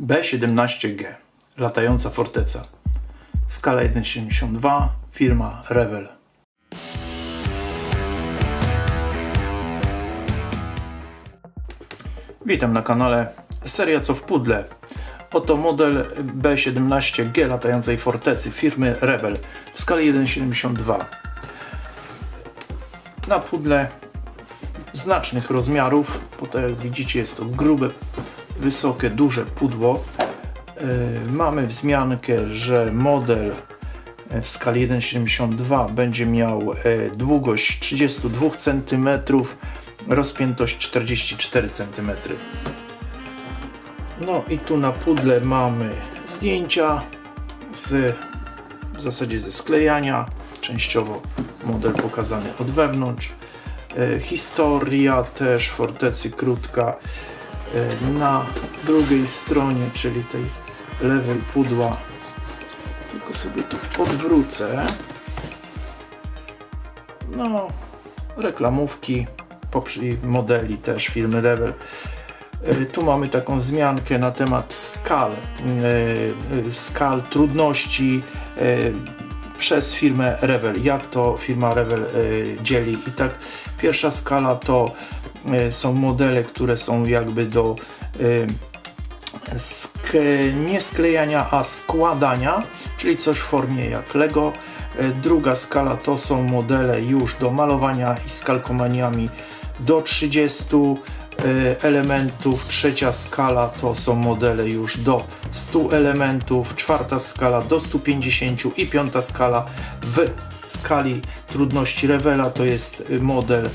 B17G latająca forteca. Skala 1,72 firma Revell. Witam na kanale Seria co w pudle. Oto model B17G latającej fortecy firmy Rebel w skali 1,72. Na pudle znacznych rozmiarów, bo tak jak widzicie jest to grube, wysokie, duże pudło. Yy, Mamy wzmiankę, że model w skali 1,72 będzie miał e, długość 32 cm, rozpiętość 44 cm. No i tu na pudle mamy zdjęcia z w zasadzie ze sklejania, częściowo model pokazany od wewnątrz. E, historia też fortecy krótka. E, na drugiej stronie, czyli tej lewej pudła, tylko sobie tu odwrócę. No, reklamówki, modeli też firmy Rebel. E, Tu mamy taką wzmiankę na temat skal, e, skal trudności przez firmę Revel. Jak to firma Revel e, dzieli? I tak pierwsza skala to e, są modele, które są jakby do e, nie sklejania, a składania, czyli coś w formie jak Lego. Druga skala to są modele już do malowania i z kalkomaniami do 30 e, elementów. Trzecia skala to są modele już do 100 elementów. Czwarta skala do 150 i piąta skala w skali trudności Revela to jest model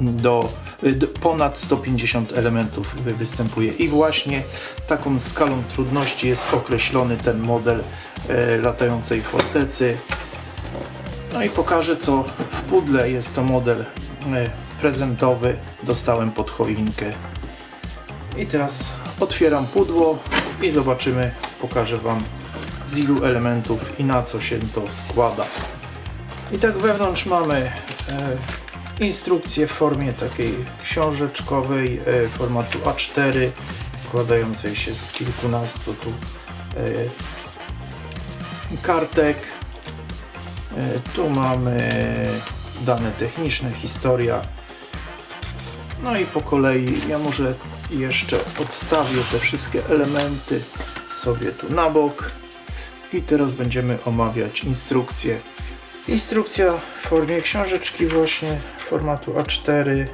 do, do ponad 150 elementów wy- występuje i właśnie taką skalą trudności jest określony ten model e, latającej fortecy no i pokażę co w pudle jest to model e, prezentowy dostałem pod choinkę i teraz otwieram pudło i zobaczymy pokażę wam z ilu elementów i na co się to składa i tak wewnątrz mamy e, instrukcję w formie takiej książeczkowej e, formatu A4 składającej się z kilkunastu tu e, kartek. E, tu mamy dane techniczne, historia. No i po kolei ja może jeszcze odstawię te wszystkie elementy sobie tu na bok. I teraz będziemy omawiać instrukcję Instrukcja w formie książeczki właśnie formatu A4.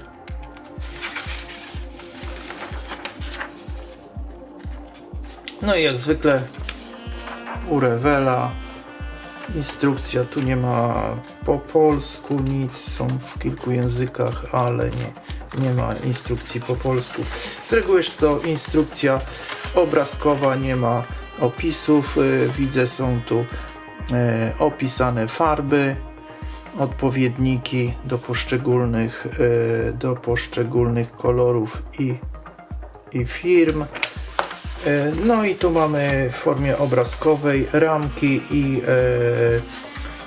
No i jak zwykle u Revela instrukcja tu nie ma po polsku nic, są w kilku językach, ale nie, nie ma instrukcji po polsku. Z reguły jest to instrukcja obrazkowa, nie ma opisów. Y, Widzę są tu e, opisane farby, odpowiedniki do poszczególnych, e, do poszczególnych kolorów i, i firm. No i tu mamy w formie obrazkowej ramki i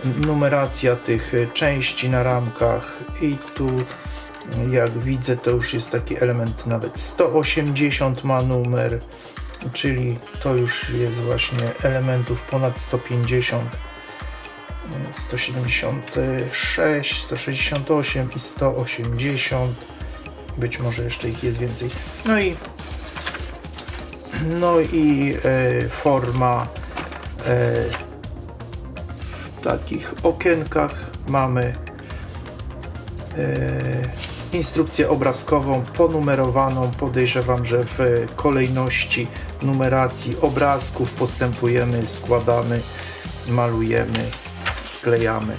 numeracja tych części na ramkach i tu jak widzę to już jest taki element nawet 180 ma numer czyli to już jest właśnie elementów ponad 150 176, 168 i 180 być może jeszcze ich jest więcej. No i no i e, forma e, w takich okienkach mamy e, instrukcję obrazkową ponumerowaną. Podejrzewam, że w kolejności numeracji obrazków postępujemy, składamy, malujemy, sklejamy.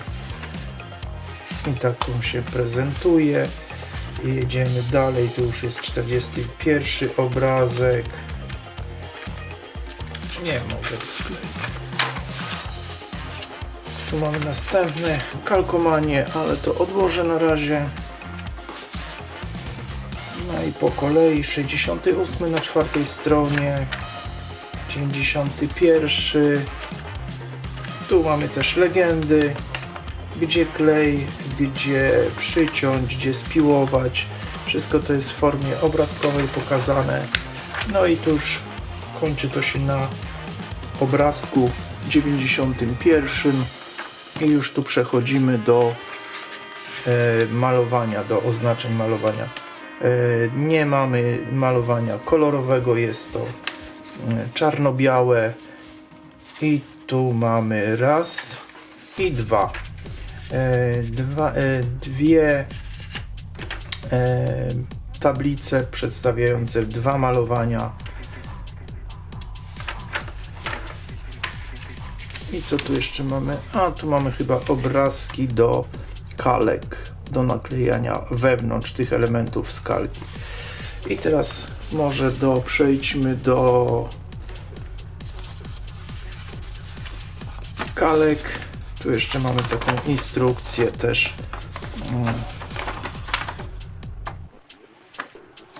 I taką się prezentuje. Jedziemy dalej, tu już jest 41 obrazek. Nie mogę skleić. Tu mamy następne kalkomanie, ale to odłożę na razie. No i po kolei 68 na czwartej stronie, 91. Tu mamy też legendy, gdzie klej, gdzie przyciąć, gdzie spiłować. Wszystko to jest w formie obrazkowej pokazane. No i tu już kończy to się na obrazku 91 i już tu przechodzimy do e, malowania, do oznaczeń malowania. E, nie mamy malowania kolorowego, jest to e, czarno-białe i tu mamy raz i dwa. E, dwa dwie tablice przedstawiające dwa malowania. I co tu jeszcze mamy? A tu mamy chyba obrazki do kalek, do naklejania wewnątrz tych elementów skalki. I teraz może do, przejdźmy do kalek. Tu jeszcze mamy taką instrukcję też. Mm.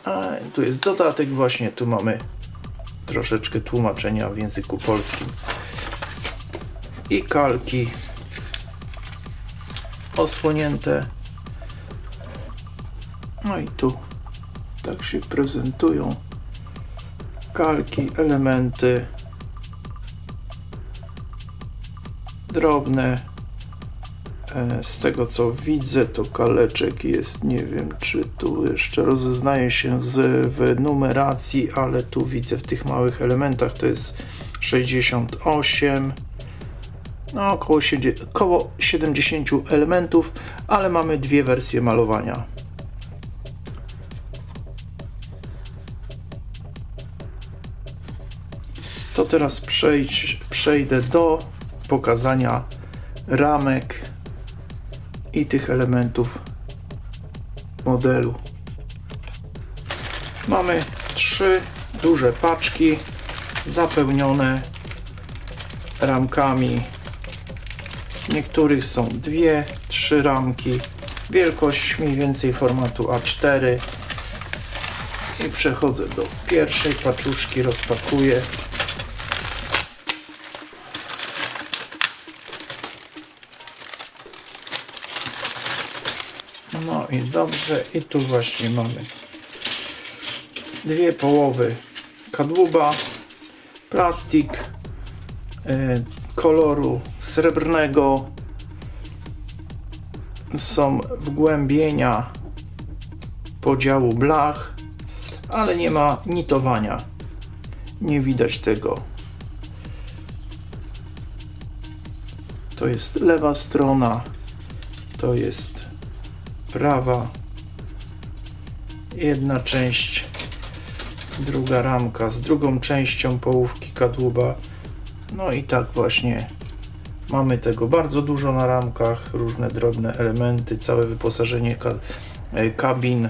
A tu jest dodatek właśnie, tu mamy troszeczkę tłumaczenia w języku polskim. I kalki osłonięte. No i tu tak się prezentują kalki, elementy drobne. E, Z tego co widzę, to kaleczek jest, nie wiem czy tu jeszcze rozeznaje się z w numeracji, ale tu widzę w tych małych elementach to jest 68. No, około, około 70 elementów, ale mamy dwie wersje malowania. Teraz przejdź, przejdę do pokazania ramek i tych elementów modelu. Mamy trzy duże paczki zapełnione ramkami. Niektórych są dwie, trzy ramki. Wielkość mniej więcej formatu A4. I przechodzę do pierwszej paczuszki, rozpakuję. No i dobrze, i tu właśnie mamy dwie połowy kadłuba, plastik e, koloru srebrnego, są wgłębienia podziału blach, ale nie ma nitowania. Nie widać tego. To jest lewa strona, to jest prawa. Jedna część, druga ramka z drugą częścią połówki kadłuba. No i tak właśnie mamy tego bardzo dużo na ramkach, różne drobne elementy, całe wyposażenie e, kabin.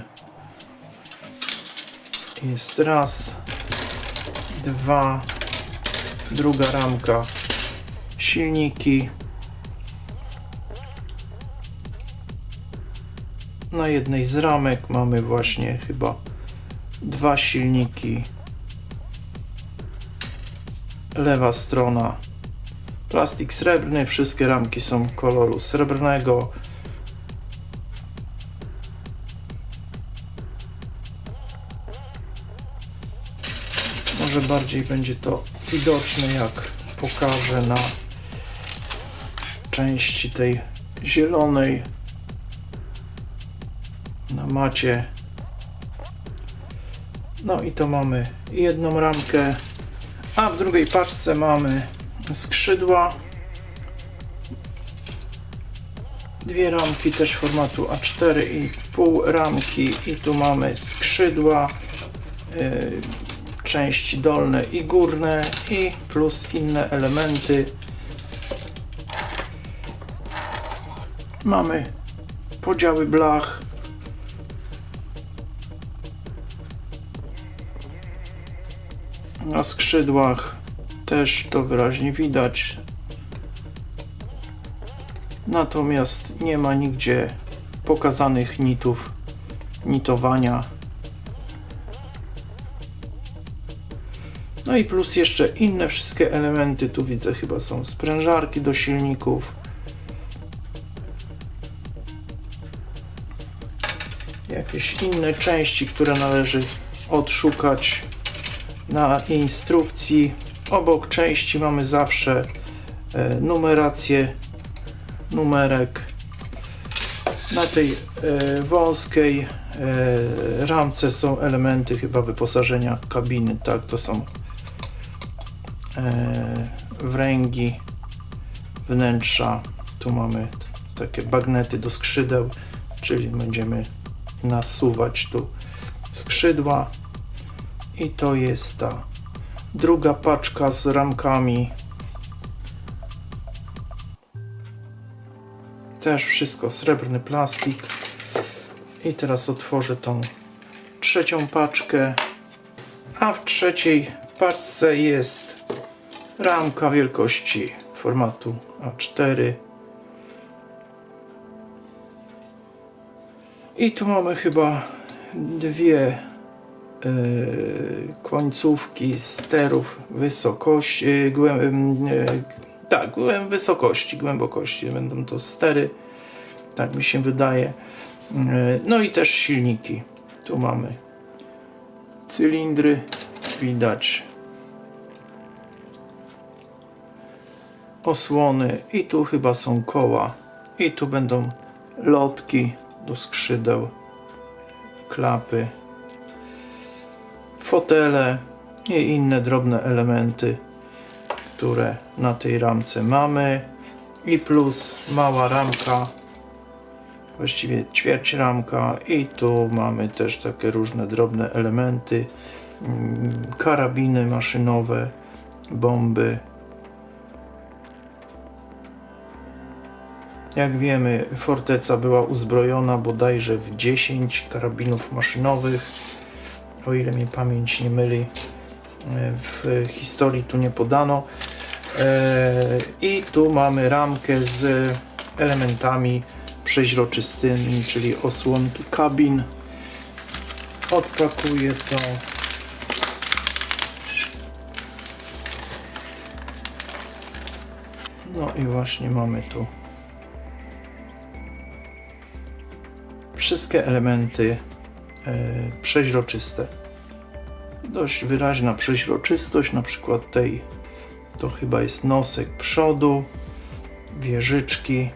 Jest raz, dwa, druga ramka, silniki. Na jednej z ramek mamy właśnie chyba dwa silniki. Lewa strona plastik srebrny, wszystkie ramki są koloru srebrnego. Może bardziej będzie to widoczne jak pokażę na części tej zielonej na macie. No i to mamy jedną ramkę, a w drugiej paczce mamy skrzydła. Dwie ramki też formatu A4 i pół ramki i tu mamy skrzydła, yy, części dolne i górne i plus inne elementy. Mamy podziały blach. Na skrzydłach też to wyraźnie widać. Natomiast nie ma nigdzie pokazanych nitów nitowania. No i plus jeszcze inne wszystkie elementy. Tu widzę chyba są sprężarki do silników. Jakieś inne części, które należy odszukać na instrukcji obok części mamy zawsze e, numerację numerek. Na tej e, wąskiej e, ramce są elementy chyba wyposażenia kabiny tak? To są wręgi wnętrza. Tu mamy takie bagnety do skrzydeł czyli będziemy nasuwać tu skrzydła i to jest ta druga paczka z ramkami. Też wszystko srebrny plastik. I teraz otworzę tą trzecią paczkę. A w trzeciej paczce jest ramka wielkości formatu A4 i tu mamy chyba dwie końcówki sterów wysokości, e, głę, e, tak, głę- wysokości, głębokości. Będą to stery, tak mi się wydaje. E, No i też silniki. Tu mamy cylindry, widać osłony i tu chyba są koła i tu będą lotki do skrzydeł klapy, fotele i inne drobne elementy, które na tej ramce mamy. I plus mała ramka, właściwie ćwierć ramka i tu mamy też takie różne drobne elementy, mm, karabiny maszynowe, bomby. Jak wiemy, forteca była uzbrojona bodajże w 10 karabinów maszynowych, o ile mnie pamięć nie myli. e, W historii tu nie podano. E, I tu mamy ramkę z elementami przeźroczystymi, czyli osłonki kabin. Odpakuję to. No i właśnie mamy tu wszystkie elementy przeźroczyste. Dość wyraźna przeźroczystość, na przykład tej to chyba jest nosek przodu, wieżyczki,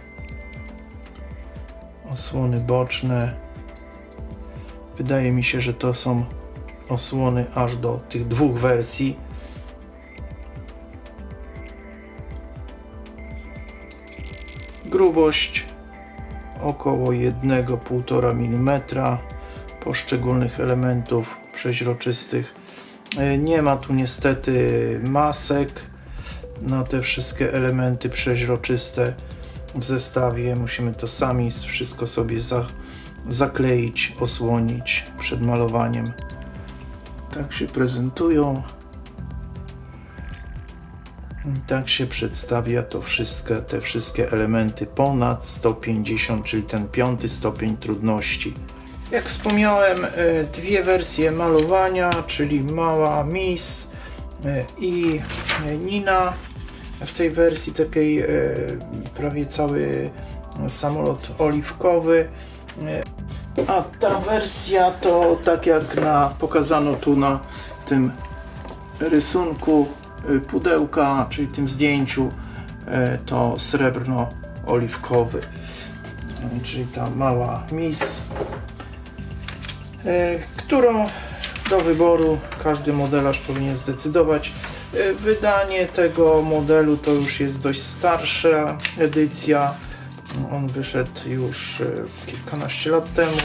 osłony boczne. Wydaje mi się, że to są osłony aż do tych dwóch wersji. Grubość około 1,5 mm poszczególnych elementów przeźroczystych. E, Nie ma tu niestety masek na te wszystkie elementy przeźroczyste w zestawie. Musimy to sami wszystko sobie za, zakleić, osłonić przed malowaniem. Tak się prezentują. Tak się przedstawia to wszystkie, te wszystkie elementy ponad 150, czyli ten piąty stopień trudności. Jak wspomniałem, e, dwie wersje malowania, czyli mała Miss e, i e, Nina. W tej wersji takiej prawie cały samolot oliwkowy. A ta wersja to tak jak na, pokazano tu na tym rysunku pudełka, czyli tym zdjęciu, to srebrno-oliwkowy, czyli ta mała mis, e, którą do wyboru każdy modelarz powinien zdecydować. E, Wydanie tego modelu to już jest dość starsza edycja. On wyszedł już e, kilkanaście lat temu.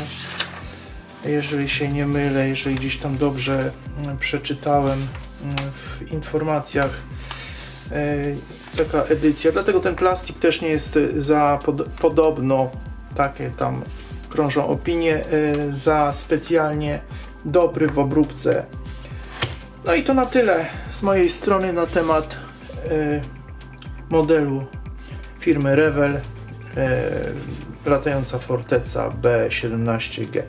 Jeżeli się nie mylę, jeżeli gdzieś tam dobrze mm, przeczytałem mm, w informacjach e, taka edycja. Dlatego ten plastik też nie jest e, za pod, podobno takie tam krążą opinie e, za specjalnie dobry w obróbce. No i to na tyle z mojej strony na temat e, modelu firmy Rewel e, latająca forteca B17G.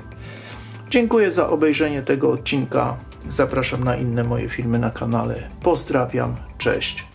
Dziękuję za obejrzenie tego odcinka. Zapraszam na inne moje filmy na kanale. Pozdrawiam, cześć.